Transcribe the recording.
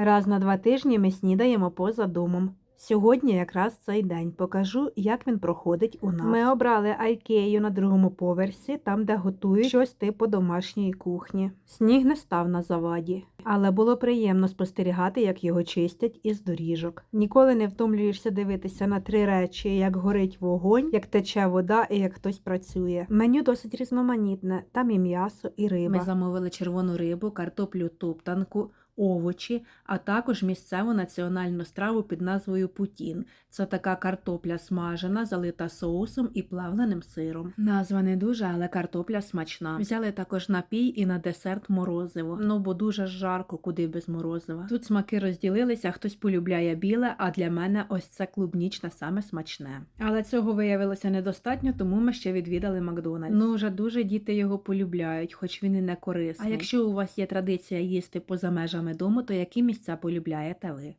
Раз на два тижні ми снідаємо поза домом. Сьогодні якраз цей день покажу, як він проходить у нас. Ми обрали Айкею на другому поверсі, там, де готують щось типу домашньої кухні. Сніг не став на заваді, але було приємно спостерігати, як його чистять із доріжок. Ніколи не втомлюєшся дивитися на три речі: як горить вогонь, як тече вода і як хтось працює. Меню досить різноманітне, там і м'ясо, і риба. Ми замовили червону рибу, картоплю туптанку, овочі, а також місцеву національну страву під назвою путін. Це така картопля смажена, залита соусом і плавленим сиром. Назва не дуже, але картопля смачна. Взяли також напій і на десерт морозиво. Ну бо дуже жарко, куди без морозива. Тут смаки розділилися, хтось полюбляє біле, а для мене ось це клубнічне саме смачне. Але цього виявилося недостатньо, тому ми ще відвідали Макдональдс. Ну вже дуже діти його полюбляють, хоч він і не корисний. А якщо у вас є традиція їсти поза межами дому, то які місця полюбляєте ви?